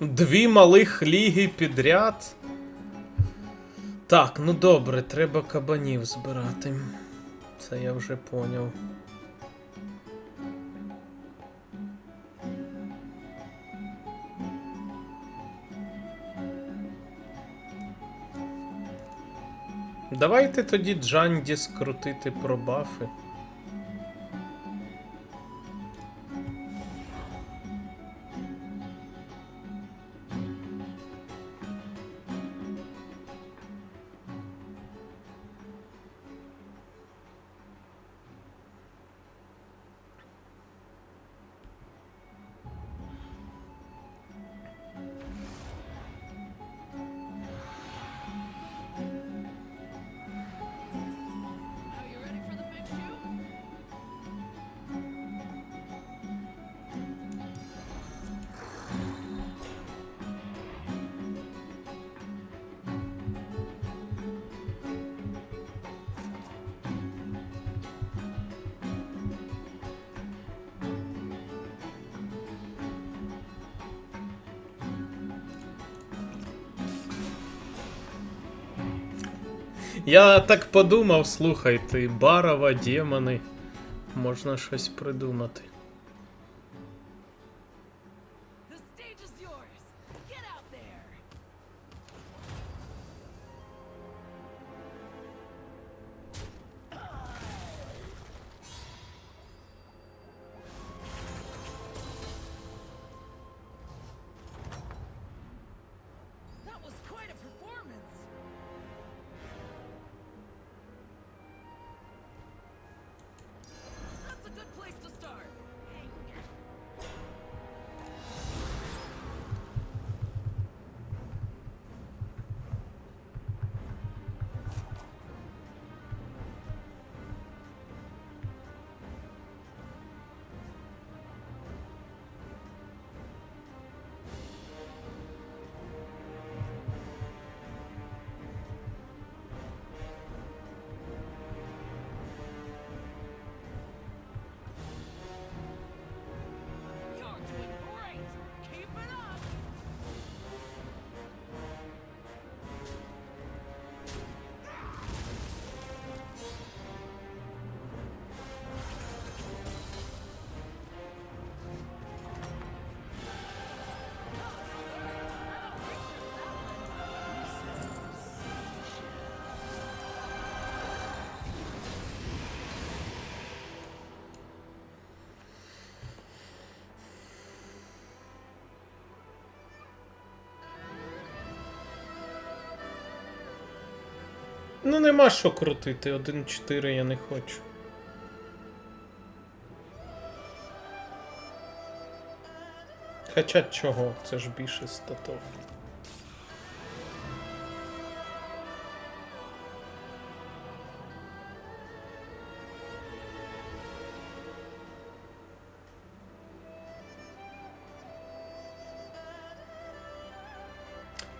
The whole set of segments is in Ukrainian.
Дві малих ліги підряд. Так, ну добре, треба кабанів збирати. Це я вже поняв. Давайте тоді Джанді скрутити про бафи. Я так подумав, слухайте, барова, демони. Можна щось придумати. Ну нема що крутити, 1-4 я не хочу. Хоча чого, це ж більше статов.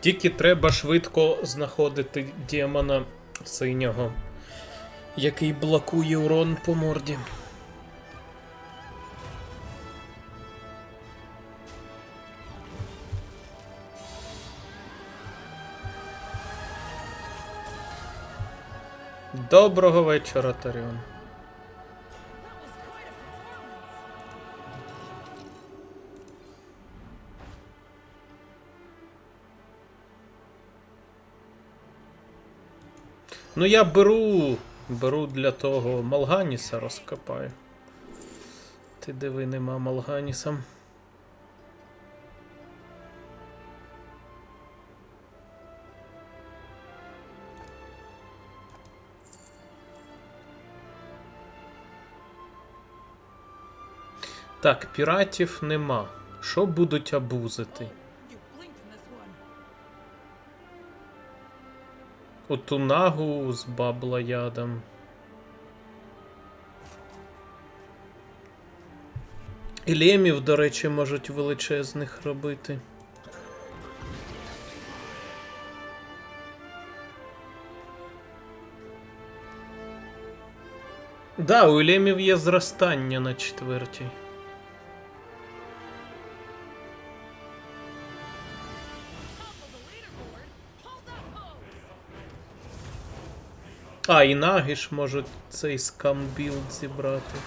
Тільки треба швидко знаходити демона синього, який блокує урон по морді. Доброго вечора, Таріон. Ну я беру. Беру для того Малганіса розкопаю. Ти диви, нема Малганіса. Так, піратів нема. Що будуть абузити? Оту нагу з баблоядом. І до речі, можуть величезних робити. Да, у лемів є зростання на четвертій. А, і нагіш можуть цей скамбілд зібрати.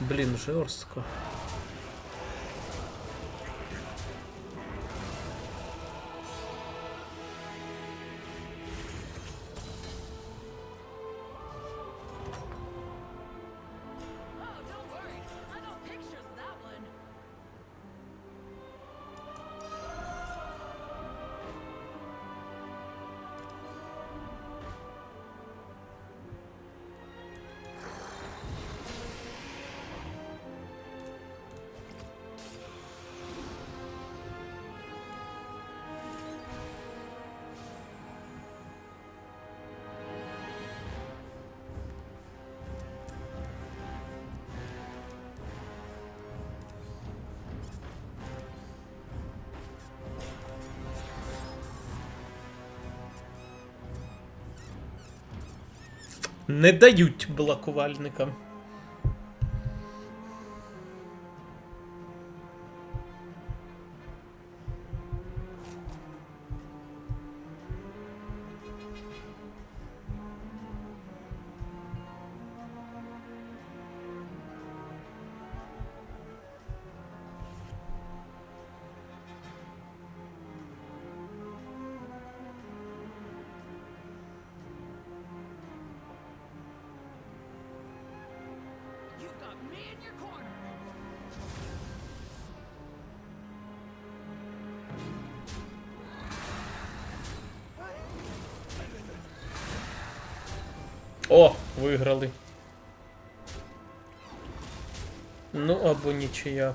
Блін, жорстко. Не дають блокувальникам. О, виграли. Ну або нічия.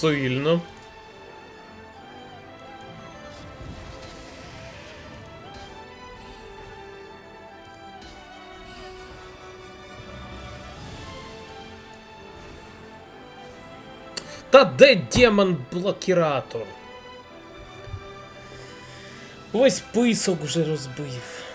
Сильно. Та де демон блокіратор? Ось писок вже розбив.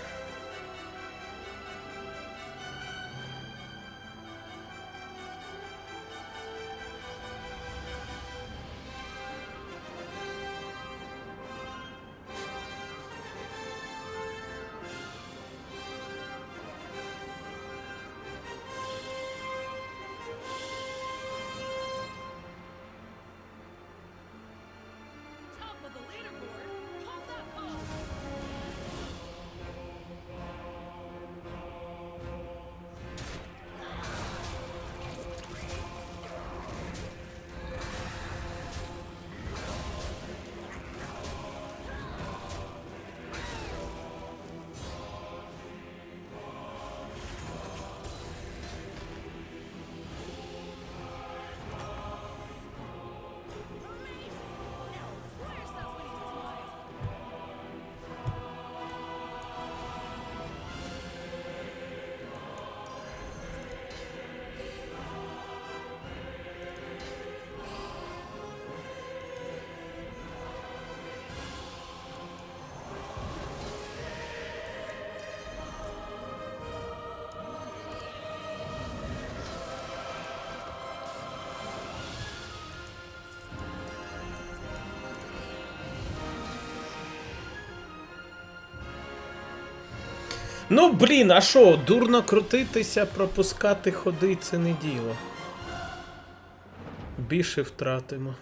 Ну блін, а що, дурно крутитися, пропускати ходи це не діло. Більше втратимо.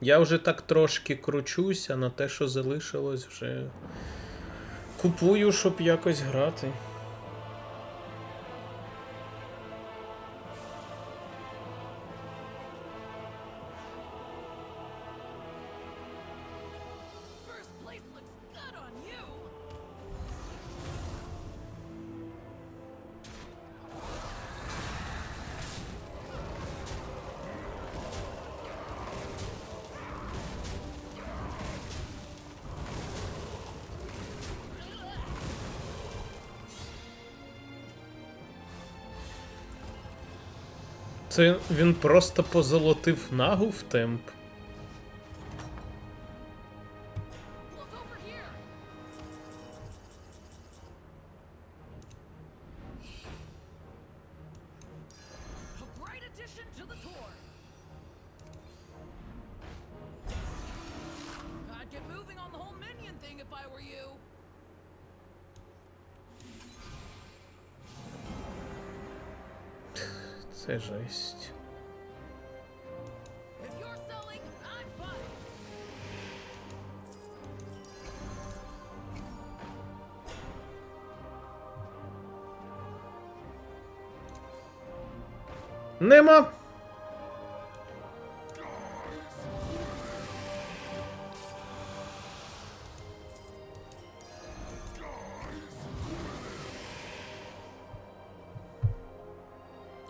Я вже так трошки кручуся на те, що залишилось вже. Купую, щоб якось грати. Це він просто позолотив нагу в темп.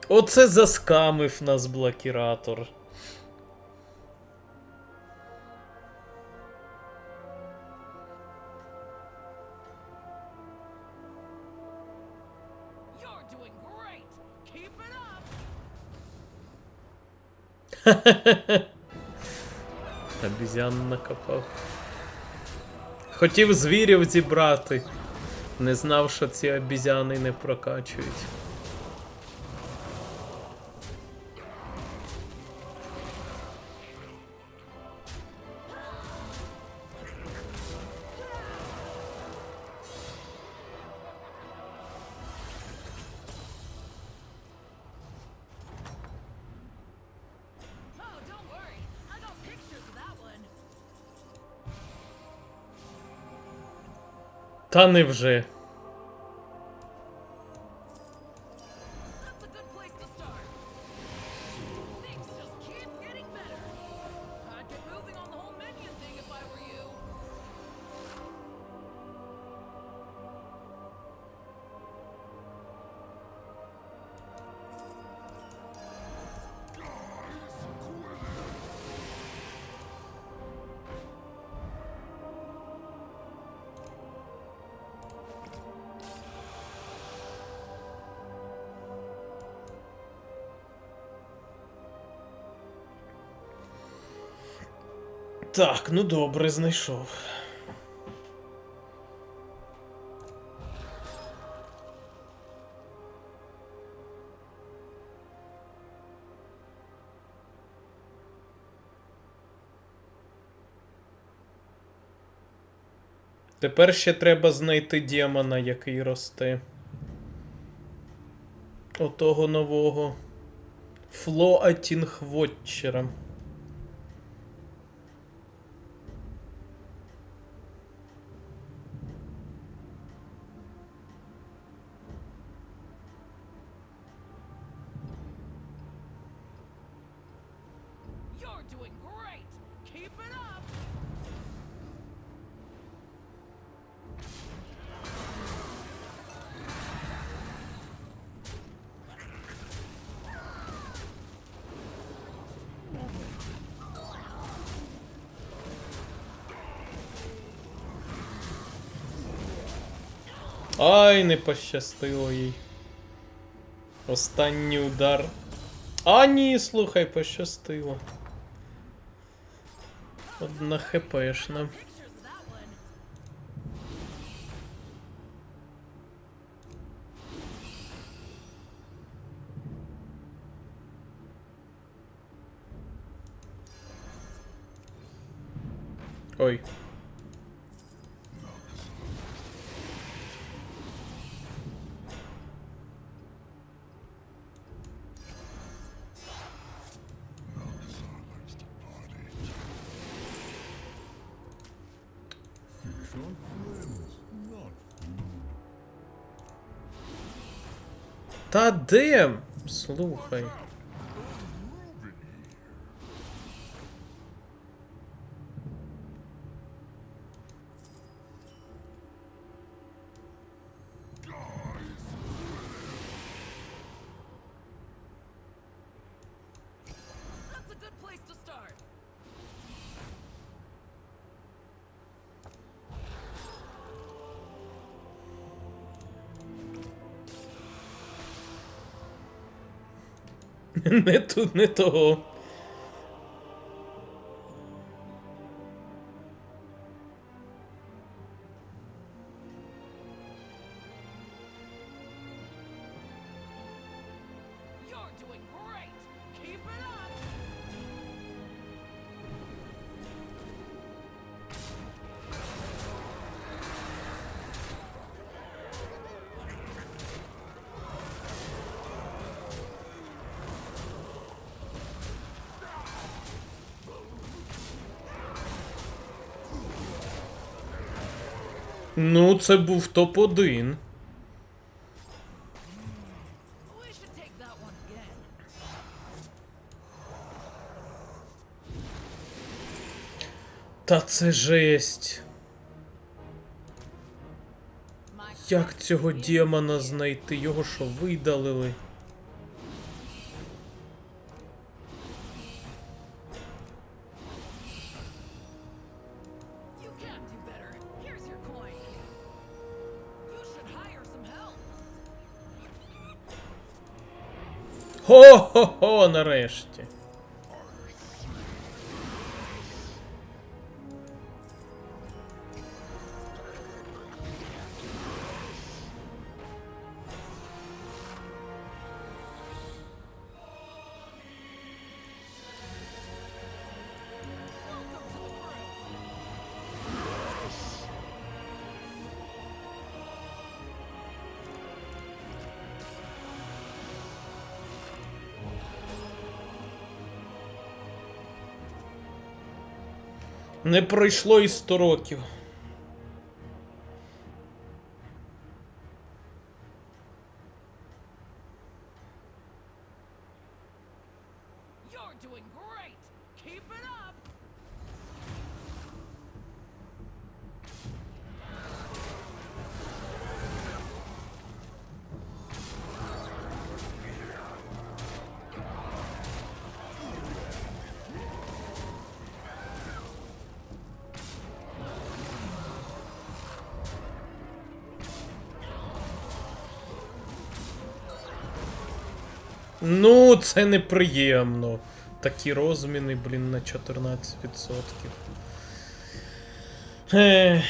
Оце заскамив нас блокіратор. Обізян накопав. Хотів звірів зібрати. Не знав, що ці обізяни не прокачують. Та невже. Так, ну добре, знайшов. Тепер ще треба знайти демона, який росте. Отого нового. Флоатінхвотчера. You're Ай, не пощастило їй. Останній удар. А, ні, слухай, пощастило. Одна хпшна. Ой. Де? Слухай. Не тут, не того. Ну, це був топ-1. We should take that one again. Та це жесть. Як цього демона знайти? Його що видалили? Нарешті. Не пройшло і 100 років. Ну, це неприємно. Такі розміни, блін, на 14%. Ех.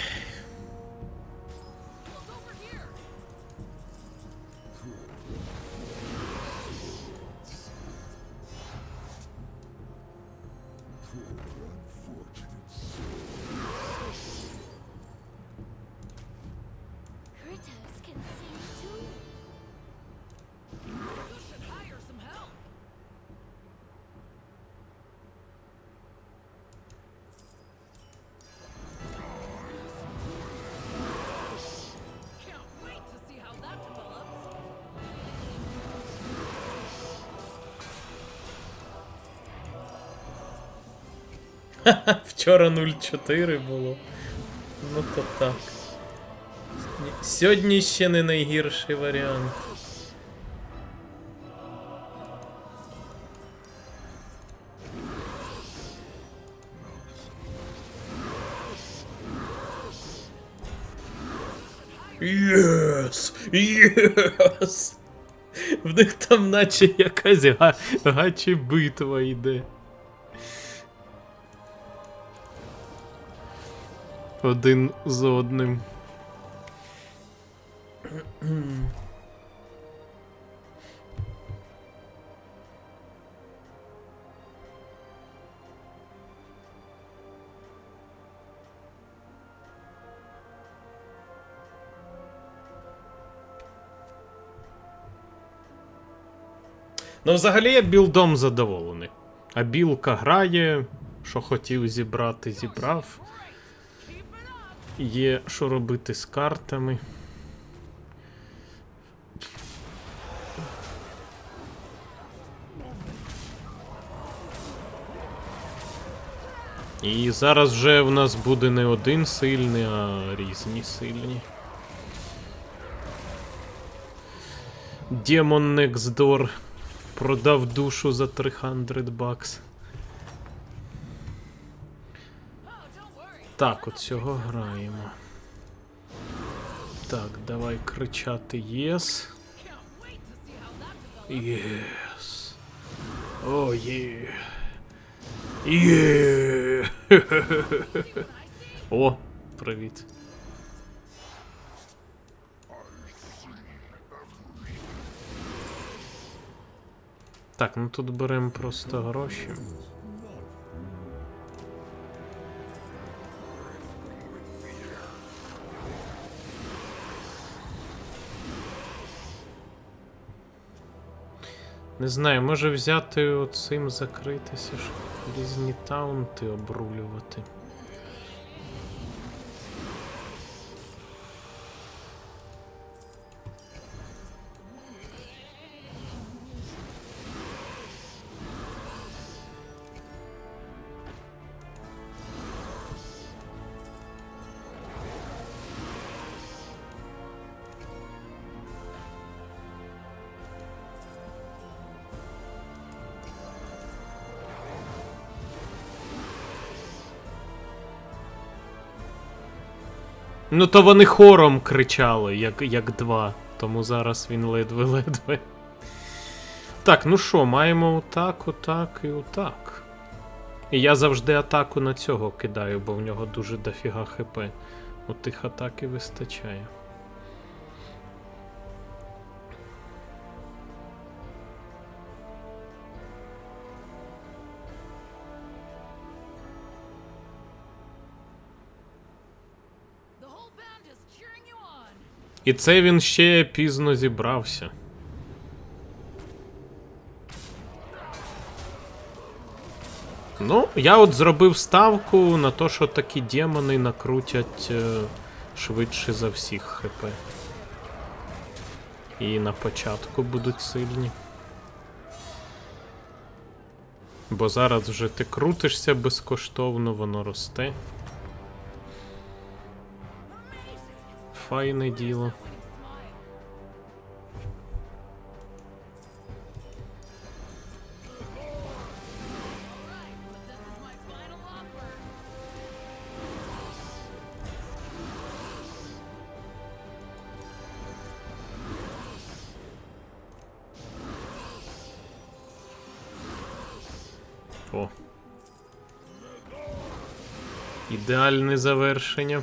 Вчора 0,4 було. Ну то так. Сьогодні ще не найгірший варіант. Єс! Єс! В них там наче якась га... гачі битва йде. Один з одним. Ну, взагалі я білдом задоволений. А білка грає, що хотів зібрати, зібрав. Є що робити з картами. І зараз вже в нас буде не один сильний, а різні сильні. Демон Next Door продав душу за 300 бакс. Так, от цього граємо. Так, давай кричати єс. Єс. О, є. Є. О, привіт. Так, ну тут беремо просто гроші. Не знаю, може взяти оцим закритися, щоб різні таунти обрулювати. Ну то вони хором кричали, як, як два. Тому зараз він ледве-ледве. Так, ну що, маємо отак, отак і отак. І я завжди атаку на цього кидаю, бо в нього дуже дофіга хп. Отих тих атак і вистачає. І це він ще пізно зібрався. Ну, я от зробив ставку на те, що такі демони накрутять е, швидше за всіх хп. І на початку будуть сильні. Бо зараз вже ти крутишся безкоштовно, воно росте. файне діло. О. Ідеальне завершення.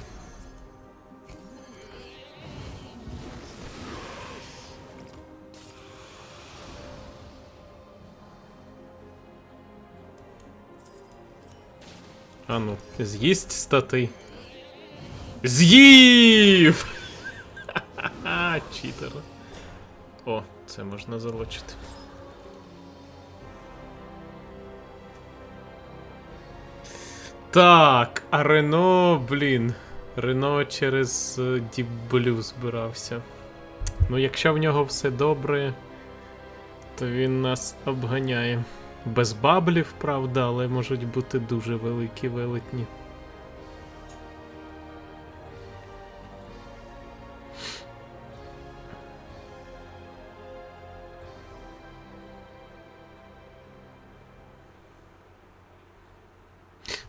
А ну, з'їсть стати. З'їв! Ха-ха-ха, читер. О, це можна залочити. Так, а Рено, блін. Рено через е, збирався. Ну, якщо в нього все добре, то він нас обганяє. Без баблів, правда, але можуть бути дуже великі велетні.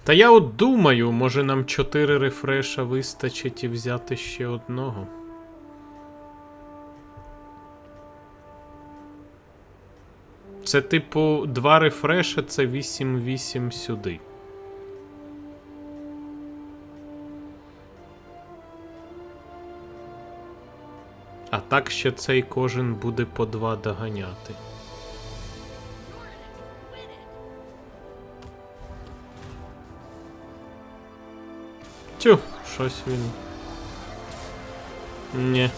Та я от думаю, може нам 4 рефреша вистачить і взяти ще одного. Це, типу, 2 рефреша це 8-8 сюди. А так ще цей кожен буде по 2 доганяти. Тю, щось він. Ні.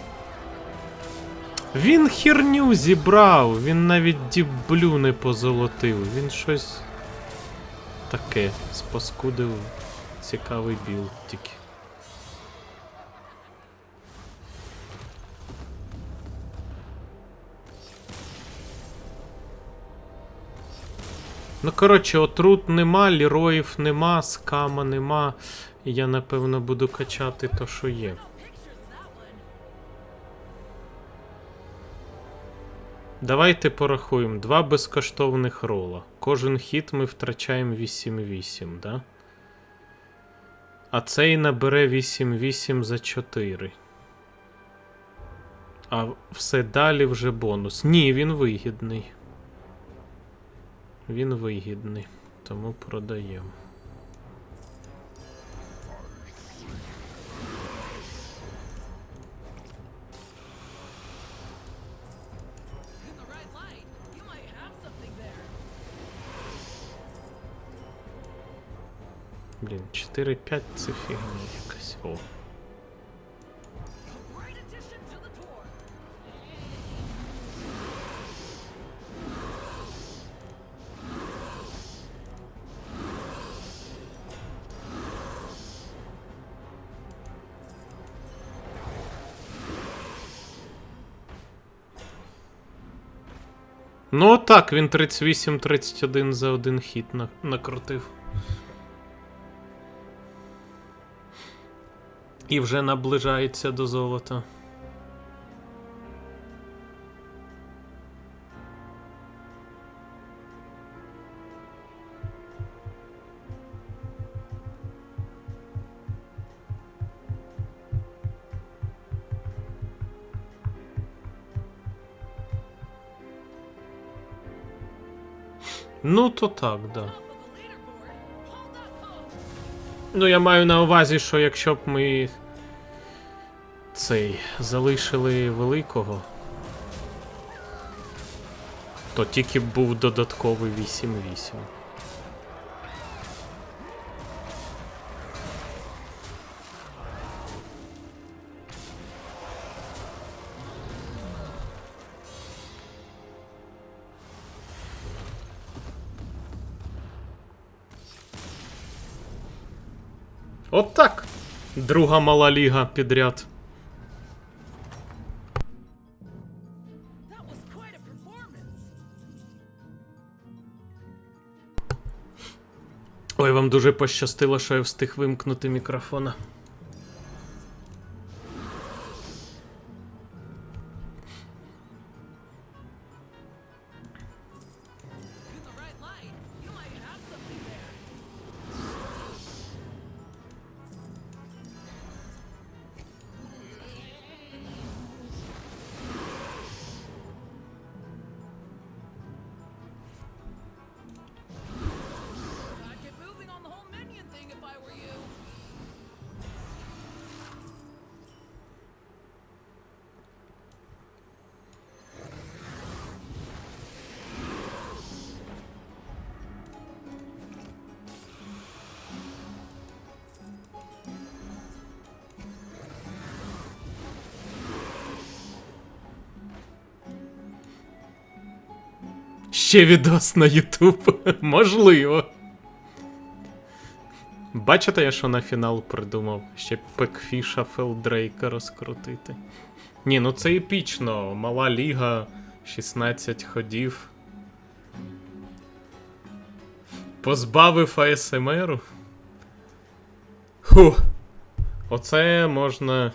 Він херню зібрав, він навіть діблю не позолотив. Він щось таке спаскудив цікавий білд тільки. Ну, коротше, отрут нема, ліроїв нема, скама нема. Я напевно буду качати то, що є. Давайте порахуємо. Два безкоштовних рола. Кожен хід ми втрачаємо 8-8, да? А цей набере 8-8 за 4. А все далі вже бонус. Ні, він вигідний. Він вигідний, тому продаємо. Блін, 4-5 це фігня. О. Ну так, він 38-31 за один хіт на- накрутив. І вже наближається до золота. Ну, то так, да. Ну, я маю на увазі, що якщо б ми цей залишили великого, то тільки б був додатковий 8-8. От так. Друга мала ліга підряд. Ой, вам дуже пощастило, що я встиг вимкнути мікрофона. Ще відос на Ютуб. Можливо. Бачите, я що на фінал придумав? Ще Пекфіша Фелдрейка розкрутити. Ні, ну це епічно. Мала ліга, 16 ходів. Позбавив АСМРу. Ху. Оце можна.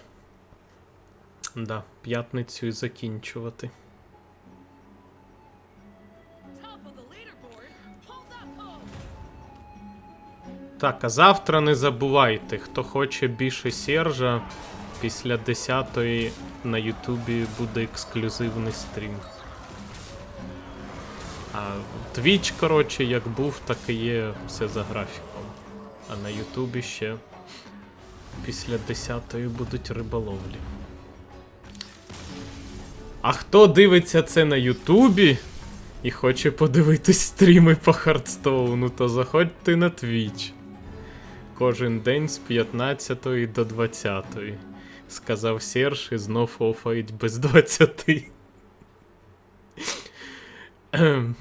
Да, п'ятницю і закінчувати. Так, а завтра не забувайте, хто хоче більше Сержа, після 10-ї на Ютубі буде ексклюзивний стрім. А Twitch, коротше, як був, так і є все за графіком. А на Ютубі ще після 10-ї будуть риболовлі. А хто дивиться це на Ютубі і хоче подивитись стріми по Хардстоуну, то заходьте на Twitch. Кожен день з 15 до 20. Сказав Серж і знов офають без 20. Ем,